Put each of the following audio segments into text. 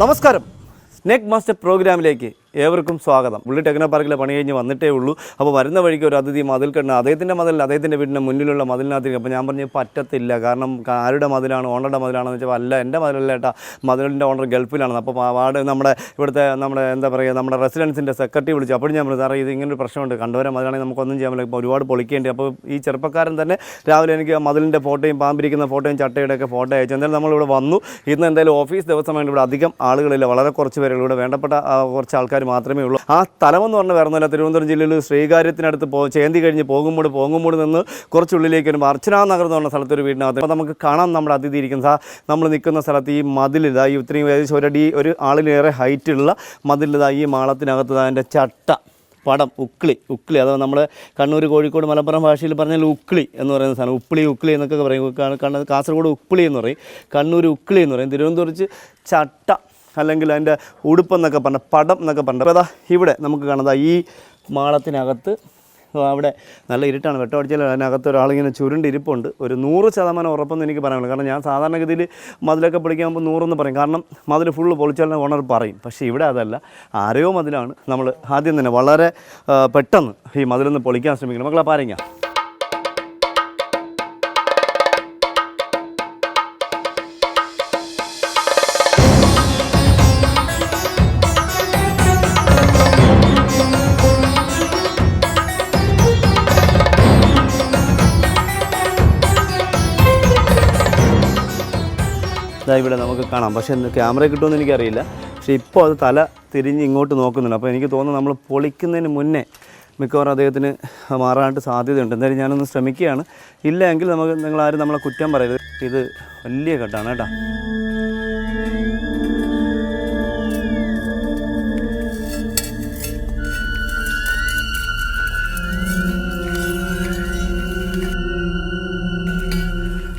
നമസ്കാരം. Snake master പ്രോഗ്രാമിലേക്ക് ഏവർക്കും സ്വാഗതം. ഉള്ളി ടെക്നോ പാർക്കിലെ പണി കഴിഞ്ഞ് വന്നിട്ടേ ഉള്ളൂ. അപ്പോൾ വരുന്ന വഴിക്ക് ഒരു അതിഥി മതിൽ കണ്ണ് അദ്ദേഹത്തിന്റെ മതിൽ അദ്ദേഹത്തിന്റെ വീടിന്റെ മുന്നിലുള്ള മതിലിനകത്തേക്ക് അപ്പോൾ ഞാൻ പറഞ്ഞു പറ്റത്തില്ല. കാരണം ആരുടെ മതിലാണ് ഓണറുടെ മതിലാണെന്ന് വെച്ചാൽ അല്ല എന്റെ മതിലല്ല ഏട്ടാ. മതിലിന്റെ ഓണർ ഗൾഫിലാണ് അപ്പോൾ വാർഡ് നമ്മുടെ ഇവിടുത്തെ നമ്മുടെ എന്താ പറയുക നമ്മുടെ റെസിഡൻസിന്റെ സെക്രട്ടറി വിളിച്ചു. അപ്പോൾ ഞാൻ പറഞ്ഞു സാറേ ഇത് ഇങ്ങനൊരു പ്രശ്നമുണ്ട്. കണ്ടുവരാൻ മതിലാണെങ്കിൽ നമുക്കൊന്നും ചെയ്യാൻ പറ്റില്ല. ഇപ്പോൾ ഒരുപാട് പൊളിക്കേണ്ടി. അപ്പോൾ ഈ ചെറുപ്പക്കാരൻ തന്നെ രാവിലെ എനിക്ക് മതിലിന്റെ ഫോട്ടോയും പാമ്പിരിക്കുന്ന ഫോട്ടോയും ചട്ടയുടെ ഒക്കെ ഫോട്ടോ അയച്ചു. എന്തായാലും നമ്മളിവിടെ വന്നു. ഇന്ന് എന്തായാലും ഓഫീസ് ദിവസമായിട്ട് ഇവിടെ അധികം ആളുകളില്ല. വളരെ കുറച്ച് പേരുകൾ ഇവിടെ വേണ്ടപ്പെട്ട കുറച്ച് ആൾക്കാർ മാത്രമേ ഉള്ളൂ. ആ സ്ഥലമെന്ന് പറഞ്ഞാൽ വേറെ ഒന്നുമില്ല. തിരുവനന്തപുരം ജില്ലയിൽ ശ്രീകാര്യത്തിനടുത്ത് പോ ചേന്തി കഴിഞ്ഞ് പോകുമ്പോൾ പോകുമ്പോൾ നിന്ന് കുറച്ചുള്ളിലേക്ക് വരുമ്പോൾ അർച്ചനാ നഗർ എന്ന് പറഞ്ഞ സ്ഥലത്തൊരു വീടിനകത്ത് അപ്പോൾ നമുക്ക് കാണാം നമ്മുടെ അതിഥി ഇരിക്കുന്ന നമ്മൾ നിൽക്കുന്ന സ്ഥലത്ത് ഈ മതിലിതായി ഇത്രയും ഏകദേശം ഒരടി ഒരു ആളിലേറെ ഹൈറ്റുള്ള മതിലിതായി ഈ മാളത്തിനകത്ത് അതിന്റെ ചട്ട പടം ഉക്ളി ഉക്ളി അഥവാ നമ്മൾ കണ്ണൂർ കോഴിക്കോട് മലപ്പുറം ഭാഷയിൽ പറഞ്ഞാൽ ഉക്ളി എന്ന് പറയുന്ന സാധനം. ഉപ്പിളി ഉക്ളി എന്നൊക്കെ പറയും. കണ്ണൂർ കാസർഗോഡ് ഉപ്പിളി എന്ന് പറയും. കണ്ണൂർ ഉക്ളി എന്ന് പറയും. തിരുവനന്തപുരത്ത് ചട്ട അല്ലെങ്കിൽ അതിന്റെ ഉടുപ്പെന്നൊക്കെ പറഞ്ഞ പടം എന്നൊക്കെ പറഞ്ഞ അതാ ഇവിടെ നമുക്ക് കാണാം ഈ മാളത്തിനകത്ത് അവിടെ നല്ല ഇരുട്ടാണ്. വെട്ടമടിച്ചാൽ അതിനകത്ത് ഒരാളിങ്ങനെ ചുരുണ്ടിരിപ്പുണ്ട് ഒരു നൂറ് ശതമാനം ഉറപ്പെന്ന് എനിക്ക് പറയാനുള്ളൂ. കാരണം ഞാൻ സാധാരണഗതിയിൽ മതിലൊക്കെ പൊളിക്കുമ്പോൾ നൂറെന്ന് പറയും. കാരണം മതിൽ ഫുള്ള് പൊളിച്ചാലും ഓണർ പറയും. പക്ഷേ ഇവിടെ അതല്ല. ആരെയോ മതിലാണ്. നമ്മൾ ആദ്യം തന്നെ വളരെ പെട്ടെന്ന് ഈ മതിലൊന്ന് പൊളിക്കാൻ ശ്രമിക്കണം. മക്കളെ പാരങ്ങ. ഇതാ ഇവിടെ നമുക്ക് കാണാം. പക്ഷേ ക്യാമറ കിട്ടുമെന്ന് എനിക്കറിയില്ല. പക്ഷേ ഇപ്പോൾ അത് തല തിരിഞ്ഞ് ഇങ്ങോട്ട് നോക്കുന്നുണ്ട്. അപ്പോൾ എനിക്ക് തോന്നുന്നു നമ്മൾ പൊളിക്കുന്നതിന് മുന്നേ മിക്കവാറും അദ്ദേഹത്തിന് മാറാനായിട്ട് സാധ്യതയുണ്ട്. എന്തായാലും ഞാനൊന്ന് ശ്രമിക്കുകയാണ്. ഇല്ല എങ്കിൽ നമുക്ക് നിങ്ങളാരും നമ്മളെ കുറ്റം പറയരുത്. ഇത് വലിയ കെട്ടാണ് കേട്ടോ.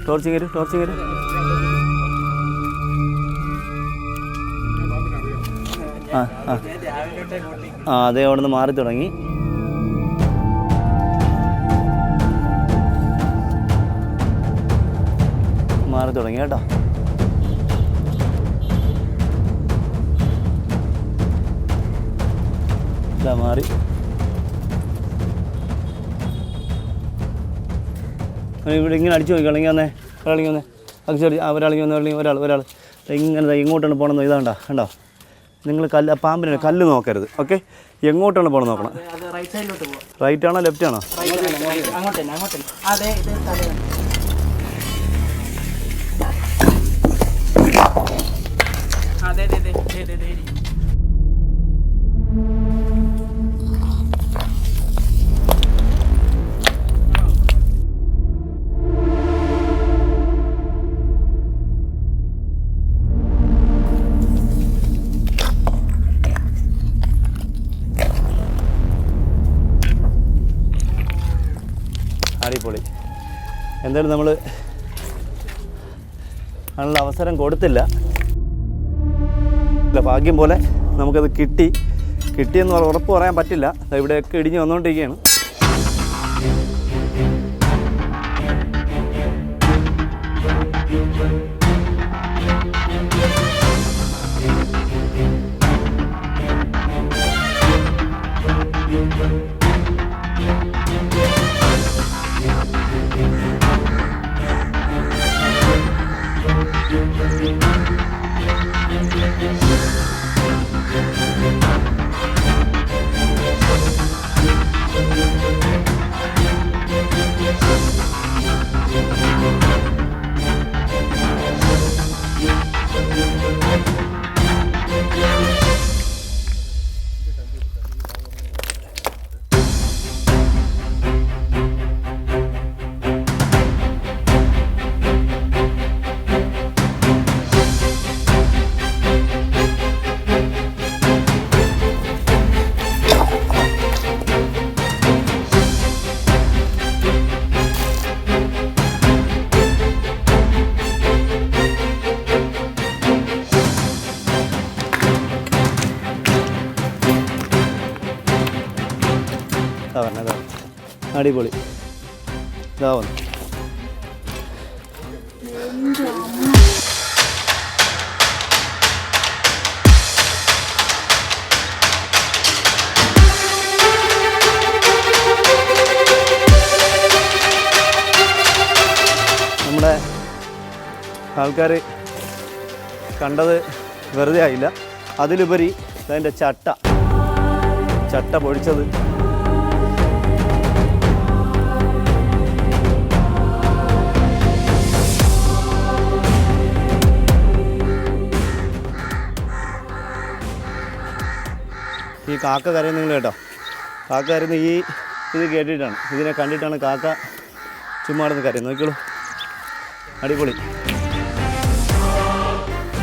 ടോർച്ച് കയറി ആ ആ. അതേ അവിടെ നിന്ന് മാറി തുടങ്ങി. മാറി തുടങ്ങി കേട്ടോ. മാറി. ഇവിടെ ഇങ്ങനെ അടിച്ചു നോക്കി ഇളങ്ങി വന്നേ ഒരാളിങ്ങി വന്നേ. അടിച്ചടി ആ ഒരാളിങ്ങി വന്നേ ഒരാൾ ഒരാൾ. ഇങ്ങനെ ഇങ്ങോട്ടാണ് പോകണമെന്ന് ഇതാണ്ടാ കണ്ടോ? നിങ്ങൾ കല്ല് പാമ്പിന് കല്ല് നോക്കരുത് ഓക്കെ? എങ്ങോട്ടാണ് പോകണം നോക്കണം? റൈറ്റ് ആണോ ലെഫ്റ്റ് ആണോ? അങ്ങോട്ട് അങ്ങോട്ട് അതെ ഇത് എന്തായാലും നമ്മൾ അതിനുള്ള അവസരം കൊടുത്തില്ല. ഭാഗ്യം പോലെ നമുക്കത് കിട്ടി. കിട്ടിയെന്ന് ഉറപ്പ് പറയാൻ പറ്റില്ല. ഇവിടെയൊക്കെ ഇടിഞ്ഞ് വന്നുകൊണ്ടിരിക്കുകയാണ് അടിപൊളി. നമ്മുടെ ആൾക്കാർ കണ്ടത് വെറുതെ ആയില്ല. അതിലുപരി അതിന്റെ ചട്ട. ചട്ട പൊഴിച്ചത്. ഈ കാക്ക കരയുന്നത് കേട്ടോ? കാക്ക കരയുന്ന ഈ ഇത് കേട്ടിട്ടാണ്. ഇതിനെ കണ്ടിട്ടാണ് കാക്ക ചുമ്മാ നടന്ന് കരയുന്നത്. നോക്കിയോളൂ അടിപൊളി.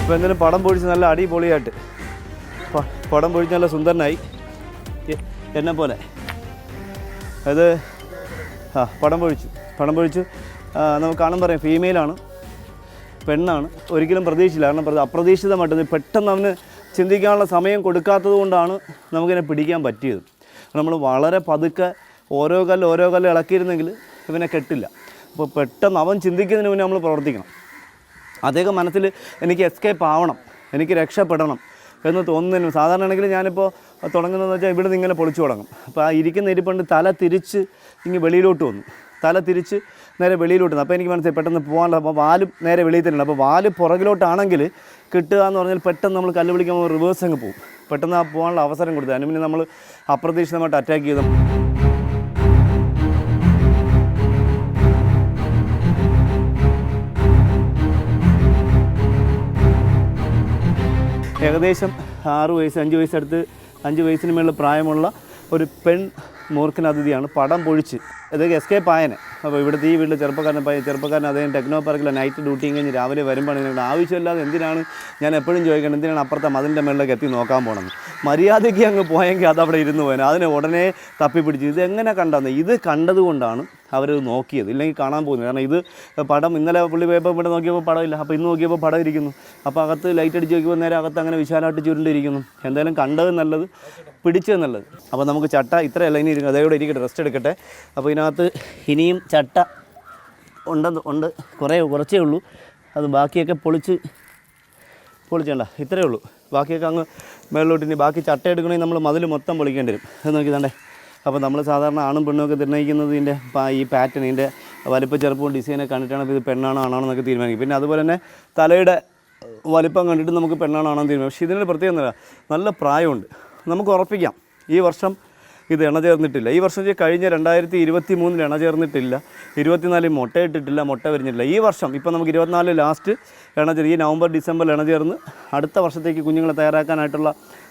ഇപ്പോൾ എന്തായാലും പടം പൊഴിച്ച് നല്ല അടിപൊളിയായിട്ട്. പടം പൊഴിച്ച് നല്ല സുന്ദരനായി. എന്നെ പോലെ. അത് ആ പടം പൊഴിച്ചു. പടം പൊഴിച്ചു. നമുക്ക് കാണാൻ പറയാം. ഫീമെയിലാണ് പെണ്ണാണ്. ഒരിക്കലും പ്രതീക്ഷിച്ചില്ല കാരണം പ്രതി- അപ്രതീക്ഷിതമായിട്ട് പെട്ടെന്ന് അവന് ചിന്തിക്കാനുള്ള സമയം കൊടുക്കാത്തത് കൊണ്ടാണ് നമുക്കിതിനെ പിടിക്കാൻ പറ്റിയത്. നമ്മൾ വളരെ പതുക്കെ ഓരോ കല്ല് ഓരോ കല്ല് ഇളക്കിയിരുന്നെങ്കിൽ ഇവനെ കെട്ടില്ല. അപ്പോൾ പെട്ടെന്ന് അവൻ ചിന്തിക്കുന്നതിന് മുന്നേ നമ്മൾ പ്രവർത്തിക്കണം. അദ്ദേഹം മനസ്സിൽ എനിക്ക് എസ്കേപ്പ് ആവണം എനിക്ക് രക്ഷപ്പെടണം എന്ന് തോന്നുന്നതിന് സാധാരണ ആണെങ്കിൽ ഞാനിപ്പോൾ തുടങ്ങുന്നതെന്ന് വെച്ചാൽ ഇവിടെ നിന്ന് ഇങ്ങനെ പൊളിച്ചു തുടങ്ങും. അപ്പോൾ ആ ഇരിക്കുന്ന ഇരിപ്പുണ്ട് തല തിരിച്ച് ഇങ്ങ് വെളിയിലോട്ട് വന്നു. തല തിരിച്ച് നേരെ വെളിയിലോട്ട് അപ്പോൾ എനിക്ക് മനസ്സിലായി പെട്ടെന്ന് പോകാനുള്ള അപ്പോൾ വാൽ നേരെ വെളിയിൽ തന്നെയുണ്ട് അപ്പോൾ വാൽ പുറകിലോട്ടാണെങ്കിൽ കിട്ടുക എന്ന് പറഞ്ഞാൽ പെട്ടെന്ന് നമ്മൾ കല്ല് വിളിക്കുമ്പോൾ റിവേഴ്സ് അങ്ങ് പോകും. പെട്ടെന്ന് ആ പോകാനുള്ള അവസരം കൊടുത്തു അതിന് പിന്നെ നമ്മൾ അപ്രതീക്ഷിതമായിട്ട് അറ്റാക്ക് ചെയ്തു ഏകദേശം ആറ് വയസ്സ് അഞ്ച് വയസ്സടുത്ത് അഞ്ച് വയസ്സിന് മേളിൽ പ്രായമുള്ള ഒരു പെൺ മൂർഖൻ അതിഥിയാണ്. പടം പൊഴിച്ച്. ഇതൊക്കെ എസ്കേപ്പ് ആയനെ. അപ്പോൾ ഇവിടുത്തെ ഈ വീട്ടിൽ ചെറുപ്പക്കാരൻ പയ്യൻ ചെറുപ്പക്കാരൻ അദ്ദേഹം ടെക്നോ പാർക്കിലെ നൈറ്റ് ഡ്യൂട്ടി കഴിഞ്ഞ് രാവിലെ വരുമ്പോൾ നിങ്ങളുടെ ആവശ്യമില്ലാതെ എന്തിനാണ് ഞാൻ എപ്പോഴും ചോദിക്കണം എന്തിനാണ് അപ്പുറത്തെ മതിലിന്റെ മേളിലേക്ക് എത്തി നോക്കാൻ പോകണമെന്ന് മര്യാദയ്ക്ക് അങ്ങ് പോയെങ്കിൽ അവിടെ ഇരുന്ന് പോയാൽ അതിനെ ഉടനെ തപ്പിപ്പിടിച്ച്. ഇത് എങ്ങനെ കണ്ടെന്ന് ഇത് കണ്ടതുകൊണ്ടാണ് അവരത് നോക്കിയത് ഇല്ലെങ്കിൽ കാണാൻ പോകുന്നത് കാരണം ഇത് പടം ഇന്നലെ പുള്ളി പോയപ്പോൾ ഇവിടെ നോക്കിയപ്പോൾ പടമില്ല. അപ്പോൾ ഇന്ന് നോക്കിയപ്പോൾ പടം ഇരിക്കുന്നു. അപ്പോൾ അകത്ത് ലൈറ്റ് അടിച്ച് നോക്കിയപ്പോൾ നേരെ അകത്ത് അങ്ങനെ വിശാലമായിട്ട് ചുരുണ്ടിരിക്കുന്നു. എന്തായാലും കണ്ടത് നല്ലത് പിടിച്ചത് നല്ലത്. അപ്പോൾ നമുക്ക് ചട്ട ഇത്രയല്ല ഇനി ഇരിക്കും അതേകൂടെ ഇരിക്കട്ടെ റെസ്റ്റ് എടുക്കട്ടെ. അപ്പോൾ ഇതിനകത്ത് ഇനിയും ചട്ട ഉണ്ടെന്ന് ഉണ്ട്. കുറേ കുറച്ചേ ഉള്ളൂ. അത് ബാക്കിയൊക്കെ പൊളിച്ച് പൊളിച്ചേണ്ട ഇത്രയേ ഉള്ളൂ. ബാക്കിയൊക്കെ അങ്ങ് മേളിലോട്ട് ഇനി ബാക്കി ചട്ട എടുക്കണമെങ്കിൽ നമ്മൾ മതിൽ മൊത്തം പൊളിക്കേണ്ടി വരും. അത് നോക്കി തണ്ടേ അപ്പോൾ നമ്മൾ സാധാരണ ആണും പെണ്ണും ഒക്കെ നിർണയിക്കുന്നത് ഇതിന്റെ ഈ പാറ്റേൺ ഇതിന്റെ വലിപ്പം ചെറുപ്പവും ഡിസൈനൊക്കെ കണ്ടിട്ടാണ് ഇത് പെണ്ണാണോ ആണാണോ എന്നൊക്കെ തീരുമാനിക്കും പിന്നെ അതുപോലെ തന്നെ തലയുടെ വലിപ്പം കണ്ടിട്ട് നമുക്ക് പെണ്ണാണോ ആണോ തീരുമാനിക്കും. പക്ഷേ ഇതിന്റെ പ്രത്യേകത നല്ല പ്രായമുണ്ട്. നമുക്ക് ഉറപ്പിക്കാം. ഈ വർഷം ഇത് ഇണ ചേർന്നിട്ടില്ല. ഈ വർഷം കഴിഞ്ഞ രണ്ടായിരത്തി ഇരുപത്തി മൂന്നിൽ ഇണ ചേർന്നിട്ടില്ല. ഇരുപത്തിനാലിൽ മുട്ട ഇട്ടിട്ടില്ല മുട്ട വരിഞ്ഞിട്ടില്ല. ഈ വർഷം ഇപ്പോൾ നമുക്ക് ഇരുപത്തിനാല് ലാസ്റ്റ് ഇണ ചേർ ഈ നവംബർ ഡിസംബർ ഇണ ചേർന്ന് അടുത്ത വർഷത്തേക്ക് കുഞ്ഞുങ്ങളെ തയ്യാറാക്കാനായിട്ടുള്ള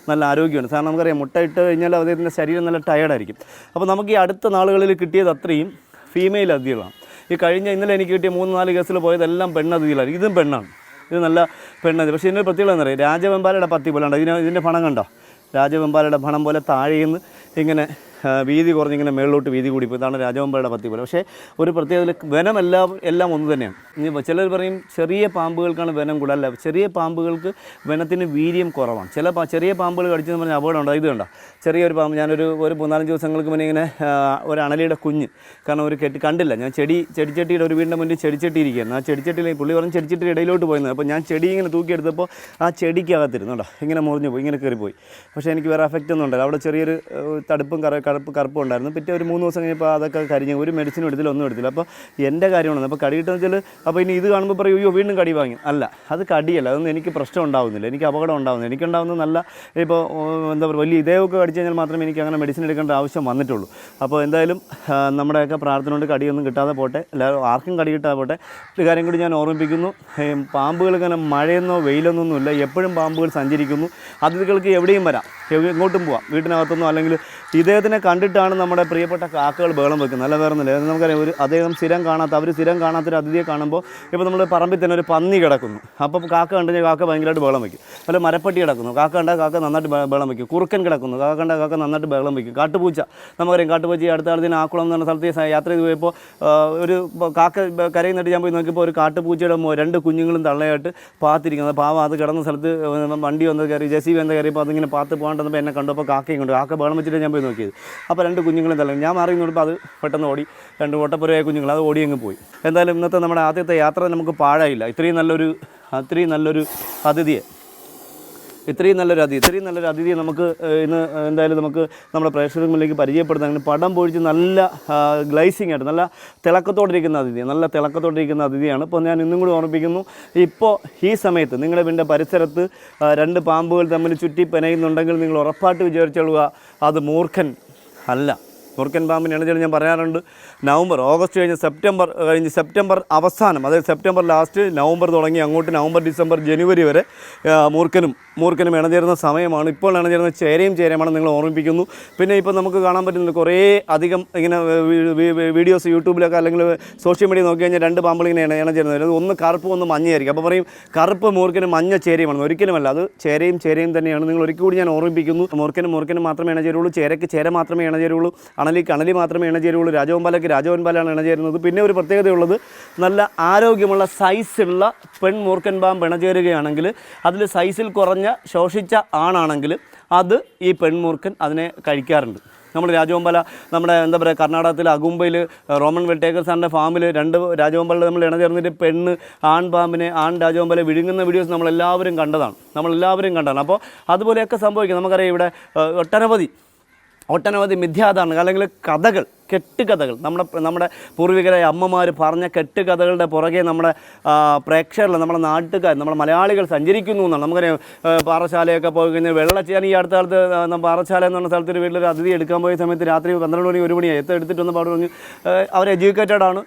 നല്ല ആരോഗ്യമാണ്. സാറിന് നമുക്കറിയാം മുട്ട ഇട്ട് കഴിഞ്ഞാൽ അദ്ദേഹത്തിന്റെ ശരീരം നല്ല ടയർഡായിരിക്കും അപ്പോൾ നമുക്ക് ഈ അടുത്ത നാളുകളിൽ കിട്ടിയത് അത്രയും ഫീമെയിൽ അതിഥികളാണ് ഈ കഴിഞ്ഞ ഇന്നലെ എനിക്ക് കിട്ടിയ മൂന്ന് നാല് കേസിൽ പോയതെല്ലാം പെണ്ണതിഥികളാണ് ഇതും പെണ്ണാണ്. ഇത് നല്ല പെണ്ണതി പക്ഷേ ഇതിന്റെ പ്രത്യേകത എന്താ രാജവെമ്പാലയുടെ പത്തി പോലെ ഉണ്ട് ഇതിന് ഇതിന്റെ പണം കണ്ടോ? രാജവെമ്പാലയുടെ പണം പോലെ താഴേന്ന് ഇങ്ങനെ വീതി കുറഞ്ഞിങ്ങനെ മേളിലോട്ട് വീതി കൂടി ഇതാണ് രാജവെമ്പാലയുടെ പത്തി പോലെ. പക്ഷേ ഒരു പ്രത്യേകത വനം എല്ലാം എല്ലാം ഒന്ന് തന്നെയാണ്. ഇനി ചിലർ പറയും ചെറിയ പാമ്പുകൾക്കാണ് വനം കൂടുതൽ. ചെറിയ പാമ്പുകൾക്ക് വനത്തിന് വീര്യം കുറവാണ്. ചില ചെറിയ പാമ്പുകൾ കടിച്ചെന്ന് പറഞ്ഞാൽ അപകടം ഉണ്ട് ഇത് കണ്ടോ? ചെറിയൊരു പാമ്പ് ഞാനൊരു ഒരു മൂന്നാലഞ്ച് ദിവസങ്ങൾക്ക് മുന്നേ ഇങ്ങനെ ഒരു അണലിയുടെ കുഞ്ഞ് കാരണം ഒരു കെട്ടി കണ്ടില്ല. ഞാൻ ചെടി ചെടിച്ചട്ടിയുടെ ഒരു വീടിന്റെ മുന്നിൽ ചെടിച്ചട്ടി ആ ചെടിച്ചട്ടിയിൽ പുള്ളി പറഞ്ഞ് ചെടിച്ചട്ടിയുടെ ഇടയിലോട്ട് പോയിരുന്നത് അപ്പോൾ ഞാൻ ചെടി ഇങ്ങനെ തൂക്കിയെടുത്തപ്പോൾ ആ ചെടിക്കകത്തിരുന്നു കേട്ടോ ഇങ്ങനെ മുറിഞ്ഞു പോയി ഇങ്ങനെ കയറിപ്പോയി. പക്ഷേ എനിക്ക് വേറെ എഫക്റ്റ് ഒന്നും ഉണ്ടായില്ല. അവിടെ ചെറിയൊരു തടുപ്പും കറ കറുപ്പ് കറുപ്പ് ഉണ്ടായിരുന്നു. പിറ്റേ ഒരു മൂന്ന് ദിവസം കഴിഞ്ഞപ്പോൾ അതൊക്കെ കരിഞ്ഞു ഒരു മെഡിസിൻ എടുത്തില്ല ഒന്നും എടുത്തില്ല. അപ്പോൾ എന്റെ കാര്യമാണ് അപ്പോൾ കടി കിട്ടുന്ന വെച്ചാൽ അപ്പോൾ ഇനി ഇത് കാണുമ്പോൾ പറയും അയ്യോ വീണ്ടും കടി വാങ്ങി. അല്ല അത് കടിയല്ല. അതൊന്നും എനിക്ക് പ്രശ്നം ഉണ്ടാവുന്നില്ല. എനിക്ക് അപകടം ഉണ്ടാവുന്നില്ല. എനിക്കുണ്ടാവുന്ന നല്ല ഇപ്പോൾ എന്താ പറയുക വലിയ ഇതേയൊക്കെ കടിച്ചു കഴിഞ്ഞാൽ മാത്രമേ എനിക്ക് അങ്ങനെ മെഡിസിൻ എടുക്കേണ്ട ആവശ്യം വന്നിട്ടുള്ളൂ. അപ്പോൾ എന്തായാലും നമ്മുടെയൊക്കെ പ്രാർത്ഥന കൊണ്ട് കടിയൊന്നും കിട്ടാതെ പോട്ടെ. എല്ലാവരും ആർക്കും കടി കിട്ടാതെ പോട്ടെ. ഒരു കാര്യം കൂടി ഞാൻ ഓർമ്മിപ്പിക്കുന്നു. പാമ്പുകൾ ഇങ്ങനെ മഴയെന്നോ വെയിലൊന്നൊന്നുമില്ല. എപ്പോഴും പാമ്പുകൾ സഞ്ചരിക്കുന്നു. അതിഥികൾക്ക് എവിടെയും വരാം. എങ്ങോട്ടും പോവാം. വീട്ടിനകത്തൊന്നും അല്ലെങ്കിൽ ഇദ്ദേഹത്തിനെ കണ്ടിട്ടാണ് നമ്മുടെ പ്രിയപ്പെട്ട കാക്കകൾ ബഹളം വെക്കുന്നത്. അല്ല വേറെ ഒന്നുമില്ല നമുക്കറിയാം ഒരു അദ്ദേഹം സ്ഥിരം കാണാത്ത അവർ സ്ഥിരം കാണാത്തൊരു അതിഥിയെ കാണുമ്പോൾ ഇപ്പോൾ നമ്മൾ പറമ്പിൽ തന്നെ ഒരു പന്നി കിടക്കുന്നു. അപ്പോൾ കാക്ക കണ്ടുകഴിഞ്ഞാൽ കാക്ക ഭയങ്കരമായിട്ട് ബഹളം വയ്ക്കും അല്ല മരപ്പട്ടി കിടക്കുന്നു. കാക്ക കണ്ടാൽ കാക്ക നന്നായിട്ട് ബഹ- ബഹളം വയ്ക്കും കുറുക്കൻ കിടക്കുന്നു. കാക്ക കണ്ടാൽ കാക്ക നന്നായിട്ട് ബഹളം വയ്ക്കും കാട്ടുപൂച്ച. നമുക്കറിയാം കാട്ടുപൂച്ച അടുത്ത കാലത്തിന് ആക്കുളം എന്ന് പറഞ്ഞ സ്ഥലത്ത് യാത്ര ചെയ്ത് പോയപ്പോൾ ഒരു കാക്ക കരയിൽ ഞാൻ പോയി നോക്കിയപ്പോൾ ഒരു കാട്ടുപൂച്ചയുടെ രണ്ട് കുഞ്ഞുങ്ങളും തള്ളയായിട്ട് പാത്തിരിക്കുന്നത് പാവം അത് കിടന്ന സ്ഥലത്ത് വണ്ടി വന്ന് കയറി ജെസി വന്ന് കയറിയപ്പോൾ അതിങ്ങനെ പാത്ത് പോകാണ്ട് വന്നപ്പോൾ എന്നെ കണ്ടപ്പോൾ കാക്കയും കണ്ടു. കാക്ക ബഹളം വെച്ചിട്ട് ഞാൻ പോയി നോക്കിയത്. അപ്പോൾ രണ്ട് കുഞ്ഞുങ്ങളും തള്ളയും ഞാൻ മാറി നോക്കുമ്പോൾ അത് പെട്ടെന്ന് ഓടി. രണ്ട് ഓട്ടപ്പുരയായ കുഞ്ഞുങ്ങൾ അത് ഓടി അങ്ങ് പോയി. എന്തായാലും ഇന്നത്തെ നമ്മുടെ ആദ്യത്തെ യാത്ര നമുക്ക് പാഴായില്ല. ഇത്രയും നല്ലൊരു അത്രയും നല്ലൊരു അതിഥിയെ. ഇത്രയും നല്ലൊരു അതിഥി ഇത്രയും നല്ലൊരു അതിഥിയെ നമുക്ക് ഇന്ന് എന്തായാലും നമുക്ക് നമ്മുടെ പ്രേക്ഷകർക്ക് മുന്നിലേക്ക് പരിചയപ്പെടുത്താൻ അങ്ങനെ പടം പൊഴിച്ച് നല്ല ഗ്ലൈസിങ് ആയിട്ട് നല്ല തിളക്കത്തോടെ ഇരിക്കുന്ന അതിഥി നല്ല തിളക്കത്തോടെ ഇരിക്കുന്ന അതിഥിയാണ്. ഇപ്പോൾ ഞാൻ ഇന്നും കൂടി ഓർമ്മിപ്പിക്കുന്നു ഇപ്പോൾ ഈ സമയത്ത് നിങ്ങളുടെ വീടിന്റെ പരിസരത്ത് രണ്ട് പാമ്പുകൾ തമ്മിൽ ചുറ്റി പെനയുന്നുണ്ടെങ്കിൽ നിങ്ങൾ ഉറപ്പായിട്ട് വിചാരിച്ചോളുക അത് മൂർഖൻ അല്ല. മൂർഖൻ പാമ്പിന് എണ്ണത്തിൽ ഞാൻ പറയാറുണ്ട്. നവംബർ ഓഗസ്റ്റ് കഴിഞ്ഞ് സെപ്റ്റംബർ കഴിഞ്ഞ് സെപ്റ്റംബർ അവസാനം അതായത് സെപ്റ്റംബർ ലാസ്റ്റ് നവംബർ തുടങ്ങി അങ്ങോട്ട് നവംബർ ഡിസംബർ ജനുവരി വരെ മൂർക്കനും മൂർക്കനും ഇണചേരുന്ന സമയമാണ്. ഇപ്പോൾ ഇണചേരുന്ന ചേരയും ചേരയുമാണ് നിങ്ങൾ ഓർമ്മിപ്പിക്കുന്നു. പിന്നെ ഇപ്പോൾ നമുക്ക് കാണാൻ പറ്റുന്നത് കുറേ അധികം ഇങ്ങനെ വീഡിയോസ് യൂട്യൂബിലൊക്കെ അല്ലെങ്കിൽ സോഷ്യൽ മീഡിയ നോക്കി കഴിഞ്ഞാൽ രണ്ട് പാമ്പുകൾ ഇങ്ങനെ ഇണ- ഇണചേരുന്നത്. ഒന്ന് കറുപ്പ് ഒന്ന് മഞ്ഞയായിരിക്കും. അപ്പോൾ പറയും കറുപ്പ് മൂർക്കനും മഞ്ഞ ചേരയുമാണ്. ഒരിക്കലുമല്ല. അത് ചേരയും ചേരയും തന്നെയാണ്. നിങ്ങൾ ഒരിക്കൽ കൂടി ഞാൻ ഓർമ്മിപ്പിക്കുന്നു. മൂർക്കനും മൂർക്കനും മാത്രമേ ഇണചേരുള്ളൂ. ചേരയ്ക്ക് ചേര മാത്രമേ ഇണചേരുള്ളൂ. അണലിക്ക് കണലി മാത്രമേ ഇണചേരുള്ളൂ രാജവൻപാലയ്ക്ക് രാജവൻപാലാണ് ഇണചേരുന്നത്. പിന്നെ ഒരു പ്രത്യേകതയുള്ളത് നല്ല ആരോഗ്യമുള്ള സൈസുള്ള പെൺ മൂർക്കൻ പാമ്പ് ഇണചേരുകയാണെങ്കിൽ അതിൽ സൈസിൽ കുറഞ്ഞ ശോഷിച്ച ആണാണെങ്കിൽ അത് ഈ പെൺമൂർക്കൻ അതിനെ കഴിക്കാറുണ്ട്. നമ്മൾ രാജവമ്പല നമ്മുടെ എന്താ പറയുക കർണാടകത്തിൽ അകുമ്പയിൽ റോമൻ വെട്ടേക്കർ സാറിന്റെ ഫാമിൽ രണ്ട് രാജവമ്പല നമ്മൾ ഇണചേർന്നിട്ട് പെണ്ണ് ആൺ പാമ്പിനെ ആൺ രാജവമ്പല വിഴുങ്ങുന്ന വീഡിയോസ് നമ്മളെല്ലാവരും കണ്ടതാണ്. നമ്മളെല്ലാവരും കണ്ടതാണ്. അപ്പോൾ അതുപോലെയൊക്കെ സംഭവിക്കും. നമുക്കറിയാം ഇവിടെ ഒട്ടനവധി ഒട്ടനവധി മിഥ്യാധാരണകൾ അല്ലെങ്കിൽ കഥകൾ കെട്ടുകഥകൾ. നമ്മുടെ നമ്മുടെ പൂർവികരായ അമ്മമാർ പറഞ്ഞ കെട്ടുകഥകളുടെ പുറകെ നമ്മുടെ പ്രേക്ഷകരിൽ നമ്മുടെ നാട്ടുകാർ നമ്മുടെ മലയാളികൾ സഞ്ചരിക്കുന്നു എന്നാണ്. നമുക്കറിയാം പാറശാലയൊക്കെ പോയി കഴിഞ്ഞാൽ വെള്ള ചെയ്യാൻ ഈ അടുത്ത കാലത്ത് പാറശാല എന്ന് പറഞ്ഞ സ്ഥലത്ത് ഒരു വീട്ടിലൊരു അതിഥി എടുക്കാൻ പോയ സമയത്ത് രാത്രി പന്ത്രണ്ട് മണി ഒരു മണിയായി. എത്ത് എടുത്തിട്ട് വന്ന് പറഞ്ഞു അവർ എഡ്യൂക്കേറ്റഡ് ആണ്.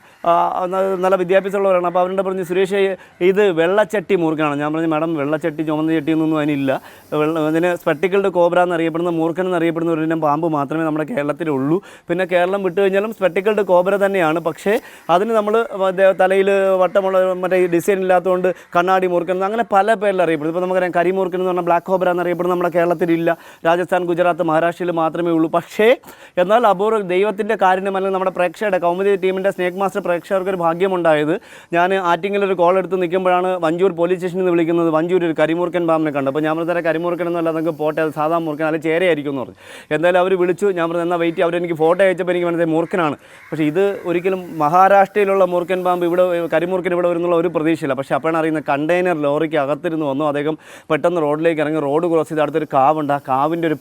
നല്ല വിദ്യാഭ്യാസമുള്ളവരാണ്. അപ്പോൾ അവരുടെ പറഞ്ഞു സുരേഷ് ഇത് വെള്ളച്ചട്ടി മൂർഖനാണ്. ഞാൻ പറഞ്ഞു മാഡം വെള്ളച്ചട്ടി ചുമന്ന ചട്ടി എന്നൊന്നും അതിനില്ല. വെള്ള അതിന് സ്പെട്ടിക്കളുടെ കോബ്ര എന്നറിയപ്പെടുന്ന മൂർഖൻ എന്നറിയപ്പെടുന്ന ഒരു പാമ്പ് മാത്രമേ നമ്മുടെ കേരളത്തിലുള്ളൂ. പിന്നെ കേരളം വിട്ടു കഴിഞ്ഞാലും സ്പെറ്റിക്കളുടെ കോബ്ര തന്നെയാണ്. പക്ഷേ അതിന് നമ്മൾ തലയിൽ വട്ടമുള്ള മറ്റേ ഡിസൈൻ ഇല്ലാത്തതുകൊണ്ട് കണ്ണാടി മൂർക്കൻ അങ്ങനെ പല പേരിൽ അറിയപ്പെടുന്നു ഇപ്പോൾ നമുക്കറിയാം കരിമൂർക്കൻ എന്ന് പറഞ്ഞാൽ ബ്ലാക്ക് കോബ്ര എന്നറിയപ്പെടുന്ന നമ്മുടെ കേരളത്തിലില്ല. രാജസ്ഥാൻ ഗുജറാത്ത് മഹാരാഷ്ട്രയിൽ മാത്രമേ ഉള്ളൂ. പക്ഷേ എന്നാൽ അപൂർവ ദൈവത്തിന്റെ കാര്യം അല്ലെങ്കിൽ നമ്മുടെ പ്രേക്ഷകരുടെ കൗമുദി ടീമിന്റെ സ്നേക് മാസ്റ്റർ പ്രേക്ഷകർക്ക് ഒരു ഭാഗ്യമുണ്ടായത് ഞാൻ ആറ്റിങ്ങിൽ ഒരു കോൾ എടുത്ത് നിൽക്കുമ്പോഴാണ് വഞ്ചൂർ പോലീസ് സ്റ്റേഷനിൽ നിന്ന് വിളിക്കുന്നത്. വഞ്ചൂർ ഒരു കരിമൂർക്കൻ പാമ്പിനെ കണ്ടു. അപ്പോൾ ഞാൻ പറഞ്ഞ കരിമൂർക്കൻ എന്നല്ല നിങ്ങൾക്ക് പോട്ടെ അത് സാധാ മൂർക്കൻ അല്ലെങ്കിൽ ചേരയായിരിക്കും എന്ന് പറഞ്ഞു. എന്തായാലും അവർ വിളിച്ചു. ഞാൻ പറഞ്ഞു എന്നാൽ വെയിറ്റ് അവരെനിക്ക് ഫോട്ടോ അയച്ചപ്പോൾ എനിക്ക് മനസ്സിലായി മൂർഖനാണ്. പക്ഷേ ഇത് ഒരിക്കലും മഹാരാഷ്ട്രയിലുള്ള മൂർഖൻ പാമ്പ് ഇവിടെ കരിമൂർക്കൻ ഇവിടെ വരുന്നുള്ള ഒരു പ്രതീക്ഷയില്ല. പക്ഷേ അപ്പോഴാണ് അറിയുന്നത് കണ്ടെയ്നർ ലോറിക്ക് അകത്തിരുന്ന് വന്നു. അദ്ദേഹം പെട്ടെന്ന് റോഡിലേക്ക് ഇറങ്ങി റോഡ് ക്രോസ് ചെയ്ത് അടുത്തൊരു കാവുണ്ട്. ആ കാവിന്റെ ഒരു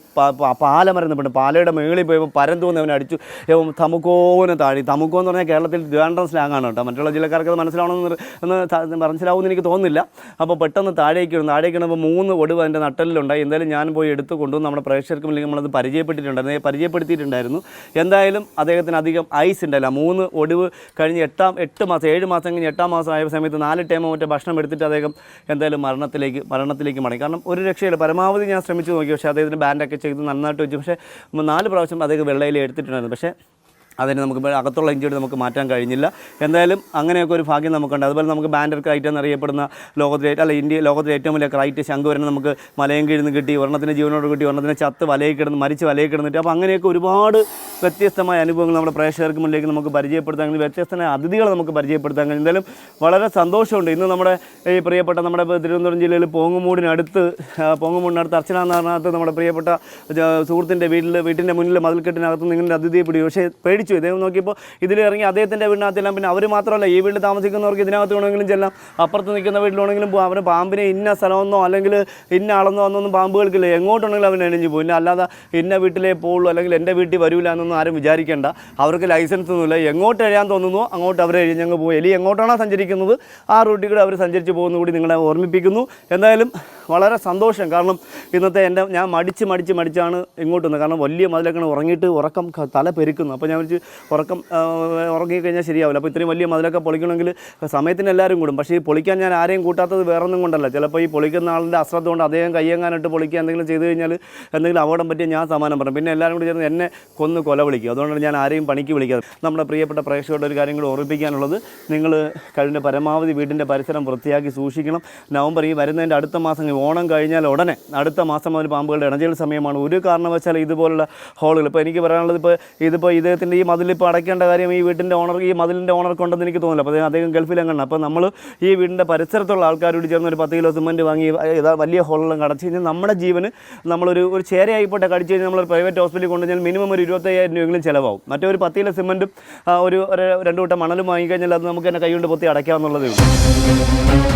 പാല മരുന്നപ്പെട്ട് പാലയുടെ മേളിൽ പോയപ്പോൾ പരം തോന്നി അവനെ അടിച്ചു. ഏവം തമുക്കോവിനെ താഴി. തമുക്കോ എന്ന് പറഞ്ഞാൽ കേരളത്തിൽ ദ്വാണ്ടം സ്ലാങ്ങാണ് കേട്ടോ. മറ്റുള്ള ജില്ലക്കാർക്ക് അത് മനസ്സിലാവണമെന്ന് എന്ന് മനസ്സിലാവുമെന്ന് എനിക്ക് തോന്നുന്നില്ല. അപ്പോൾ പെട്ടെന്ന് താഴേക്ക് ഇടുന്നു താഴേക്ക് ഇടുമ്പോൾ മൂന്ന് ഒടിവ് അതിന്റെ നട്ടലിലുണ്ടായി എന്തായാലും ഞാൻ പോയി എടുത്ത് കൊണ്ടുവന്ന് നമ്മുടെ പ്രേക്ഷകർക്കും ഇല്ലെങ്കിൽ നമ്മളത് പരിചയപ്പെട്ടിട്ടുണ്ടായിരുന്നു പരിചയപ്പെടുത്തിയിട്ടുണ്ടായിരുന്നു. എന്തായാലും അദ്ദേഹത്തിന് അധികം ഐസ് ഉണ്ടല്ല. മൂന്ന് ഒടിവ് കഴിഞ്ഞ് എട്ടാം എട്ട് മാസം ഏഴ് മാസം കഴിഞ്ഞ് എട്ടാം മാസം ആയ സമയത്ത് നാല് ടൈമോ മറ്റേ ഭക്ഷണം എടുത്തിട്ട് അദ്ദേഹം എന്തായാലും മരണത്തിലേക്ക് മരണത്തിലേക്ക് മടങ്ങി. കാരണം ഒരു രക്ഷയില്ല. പരമാവധി ഞാൻ ശ്രമിച്ചു നോക്കി. പക്ഷേ അദ്ദേഹത്തിന് ബാൻഡൊക്കെ ചെയ്ത് നന്നായിട്ട് വെച്ചു. പക്ഷേ നാല് പ്രാവശ്യം അദ്ദേഹം വെള്ളയിൽ എടുത്തിട്ടുണ്ടായിരുന്നു. പക്ഷേ അതിന് നമുക്ക് അകത്തുള്ള ഇഞ്ചുറി നമുക്ക് മാറ്റാൻ കഴിഞ്ഞില്ല. എന്തായാലും അങ്ങനെയൊക്കെ ഒരു ഭാഗ്യം നമുക്കുണ്ട്. അതുപോലെ നമുക്ക് ബാൻഡർ ക്രൈറ്റ് എന്നറിയപ്പെടുന്ന ലോകത്തിലെ അല്ല ഇന്ത്യ ലോകത്തിലെ ഏറ്റവും വലിയ ക്രൈറ്റ് ശംഖുവരനെ നമുക്ക് മലയും കിഴന്ന് കിട്ടി ഒരെണ്ണത്തിന് ജീവനോട് കിട്ടി ഒരെണ്ണത്തിന് ചത്ത് വലയിൽ കിടന്ന് മരിച്ച് വലയിൽ കിടന്നിട്ട്. അപ്പോൾ അങ്ങനെയൊക്കെ ഒരുപാട് വ്യത്യസ്തമായ അനുഭവങ്ങൾ നമ്മുടെ പ്രേക്ഷകർക്ക് മുന്നിലേക്ക് നമുക്ക് പരിചയപ്പെടുത്താൻ കഴിഞ്ഞു വ്യത്യസ്തമായ അതിഥികളെ നമുക്ക് പരിചയപ്പെടുത്താൻ കഴിഞ്ഞു എന്തായാലും വളരെ സന്തോഷമുണ്ട്. ഇന്ന് നമ്മുടെ ഈ പ്രിയപ്പെട്ട നമ്മുടെ തിരുവനന്തപുരം ജില്ലയിൽ പോങ്ങുമൂടിനടുത്ത് പോങ്ങുമൂടിനടുത്ത് അർച്ചന എന്ന് നമ്മുടെ പ്രിയപ്പെട്ട സുഹൃത്തിന്റെ വീട്ടിൽ വീട്ടിന്റെ മുന്നിൽ മതിൽക്കെട്ടിനകത്ത് നിങ്ങളുടെ അതിഥിയെ പിടി പക്ഷേ പേടിച്ചു ഇദ്ദേഹം നോക്കിയപ്പോൾ ഇതിൽ ഇറങ്ങി അദ്ദേഹത്തിന്റെ വീടിനകത്തെല്ലാം പിന്നെ അവർ മാത്രമല്ല ഈ വീട്ടിൽ താമസിക്കുന്നവർക്ക് ഇതിനകത്ത് വേണമെങ്കിലും ചെല്ലാം അപ്പുറത്ത് നിൽക്കുന്ന വീട്ടിലാണെങ്കിലും പോകും അവന് പാമ്പിനെ ഇന്ന സ്ഥലമെന്നോ അല്ലെങ്കിൽ ഇന്ന ആളെന്നോ അന്നൊന്നും പാമ്പുകൾക്കില്ല. എങ്ങോട്ടുണ്ടെങ്കിലും അവൻ എണിഞ്ഞു പോകും. അല്ലാതെ ഇന്ന വീട്ടിലേ പോകുള്ളൂ അല്ലെങ്കിൽ എന്റെ വീട്ടിൽ വരില്ല എന്നൊന്നും ആരും വിചാരിക്കേണ്ട. അവർക്ക് ലൈസൻസ് ഒന്നുമില്ല. എങ്ങോട്ട് എഴയാൻ തോന്നുന്നു അങ്ങോട്ട് അവർ എഴിഞ്ഞങ്ങ് പോകും എലി എങ്ങോട്ടാണോ സഞ്ചരിക്കുന്നത് ആ റൂട്ടിൽ കൂടെ അവർ സഞ്ചരിച്ച് പോകുന്ന കൂടി നിങ്ങളെ ഓർമ്മിപ്പിക്കുന്നു. എന്തായാലും വളരെ സന്തോഷം. കാരണം ഇന്നത്തെ എന്റെ ഞാൻ മടിച്ച് മടിച്ച് മടിച്ചാണ് ഇങ്ങോട്ട് വന്നത്. കാരണം വലിയ മതിലൊക്കെ ഉറങ്ങിയിട്ട് ഉറക്കം തല പെരുക്കുന്നു. അപ്പോൾ ഞാൻ വിളിച്ച് ഉറക്കം ഉറങ്ങി ഉറങ്ങിക്കഴിഞ്ഞാൽ ശരിയാവില്ല. അപ്പോൾ ഇത്രയും വലിയ മതിലൊക്കെ പൊളിക്കണമെങ്കിൽ സമയത്തിന് എല്ലാവരും കൂടും. പക്ഷേ ഈ പൊളിക്കാൻ ഞാൻ ആരെയും കൂട്ടാത്തത് വേറൊന്നും കൊണ്ടല്ല. ചിലപ്പോൾ ഈ പൊളിക്കുന്ന ആളുടെ അശ്രദ്ധ കൊണ്ട് അദ്ദേഹം കയ്യെങ്ങാനിട്ട് പൊളിക്കുക എന്തെങ്കിലും ചെയ്തു കഴിഞ്ഞാൽ എന്തെങ്കിലും അപകടം പറ്റിയ ഞാൻ സമാനം പറഞ്ഞു പിന്നെ എല്ലാവരും കൂടി ചേർന്ന് എന്നെ കൊന്ന് കൊല വിളിക്കും. അതുകൊണ്ടാണ് ഞാൻ ആരെയും പണിക്ക് വിളിക്കാതെ. നമ്മുടെ പ്രിയപ്പെട്ട പ്രേക്ഷകരുടെ ഒരു കാര്യം കൂടി ഓർമ്മിപ്പിക്കാനുള്ളത്. നിങ്ങൾ കഴിഞ്ഞ പരമാവധി വീടിന്റെ പരിസരം വൃത്തിയാക്കി സൂക്ഷിക്കണം. നവംബർ ഈ വരുന്നതിന്റെ അടുത്ത മാസം ഓണം കഴിഞ്ഞാൽ ഉടനെ അടുത്ത മാസം മുതൽ പാമ്പുകളുടെ ഇണചേൽ സമയമാണ്. ഒരു കാരണവശാലും ഇതുപോലുള്ള ഹോളുകൾ. ഇപ്പോൾ എനിക്ക് പറയാനുള്ളത് ഇപ്പോൾ ഇതിപ്പോൾ ഇദ്ദേഹത്തിന്റെ ഈ മതിൽ ഇപ്പോൾ അടയ്ക്കേണ്ട കാര്യം ഈ വീട്ടിന്റെ ഓണർ ഈ മതിലിന്റെ ഓണർ കൊണ്ടെന്ന് എനിക്ക് തോന്നില്ല അപ്പോൾ അദ്ദേഹം ഗൾഫിലെങ്ങാണ് അപ്പോൾ നമ്മൾ ഈ വീടിന്റെ പരിസരത്തുള്ള ആൾക്കാരോട് ചേർന്ന് ഒരു പത്ത് കിലോ സിമന്റ് വാങ്ങി വലിയ ഹോളെല്ലാം കടച്ച് കഴിഞ്ഞാൽ നമ്മുടെ ജീവന് നമ്മളൊരു ഒരു ചേരയായിപ്പോട്ടെ കടിച്ചു കഴിഞ്ഞാൽ നമ്മൾ പ്രൈവറ്റ് ഹോസ്പിറ്റലിൽ കൊണ്ടുവന്നാൽ മിനിമം ഒരു ഇരുപത്തയ്യായിരം രൂപയെങ്കിലും ചിലവാകും. മറ്റേ ഒരു പത്ത് കിലോ സിമന്റും ഒരു രണ്ട് കൂട്ടം മണലും വാങ്ങിക്കഴിഞ്ഞാൽ അത് നമുക്ക് തന്നെ കൈകൊണ്ട് പൊത്തി അടയ്ക്കാമെന്നുള്ളതേ ഉള്ളൂ.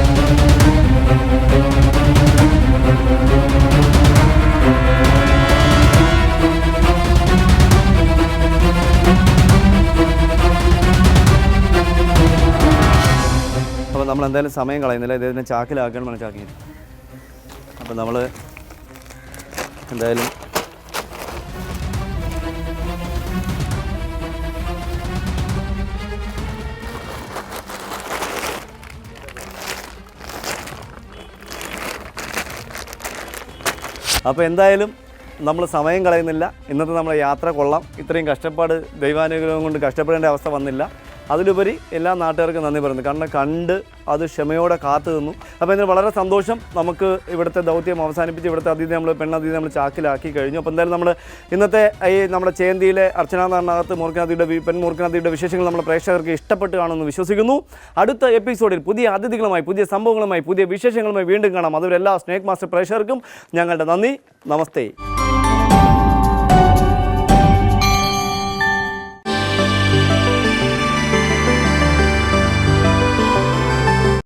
നമ്മൾ എന്തായാലും സമയം കളയുന്നില്ല. ഇതിനെ ചാക്കിലാക്കണം ചാക്കി അപ്പോൾ നമ്മൾ എന്തായാലും അപ്പോൾ എന്തായാലും നമ്മൾ സമയം കളയുന്നില്ല. ഇന്നത്തെ നമ്മളെ യാത്ര കൊള്ളാം. ഇത്രയും കഷ്ടപ്പാട് ദൈവാനുഗ്രഹം കൊണ്ട് കഷ്ടപ്പെടേണ്ട അവസ്ഥ വന്നില്ല. അതിലുപരി എല്ലാ നാട്ടുകാർക്കും നന്ദി പറയുന്നു. കാരണം കണ്ട് അത് ക്ഷമയോടെ കാത്തു നിന്നു. അപ്പോൾ ഇതിന് വളരെ സന്തോഷം നമുക്ക് ഇവിടുത്തെ ദൗത്യം അവസാനിപ്പിച്ച് ഇവിടുത്തെ അതിഥി നമ്മൾ പെണ്ണതിഥി നമ്മൾ ചാക്കിലാക്കി കഴിഞ്ഞു. അപ്പോൾ എന്തായാലും നമ്മൾ ഇന്നത്തെ ഈ നമ്മുടെ ചേന്തിയിലെ അർച്ചന നാറിനകത്ത് മൂർഖനാഥിയുടെ പെൺ മൂർഖനാഥിയുടെ വിശേഷങ്ങൾ നമ്മുടെ പ്രേക്ഷകർക്ക് ഇഷ്ടപ്പെട്ട് കാണുമെന്ന് വിശ്വസിക്കുന്നു. അടുത്ത എപ്പിസോഡിൽ പുതിയ അതിഥികളുമായി പുതിയ സംഭവങ്ങളുമായി പുതിയ വിശേഷങ്ങളുമായി വീണ്ടും കാണാം. അതുവരെ എല്ലാ സ്നേക് മാസ്റ്റർ പ്രേക്ഷകർക്കും ഞങ്ങളുടെ നന്ദി. നമസ്തേ.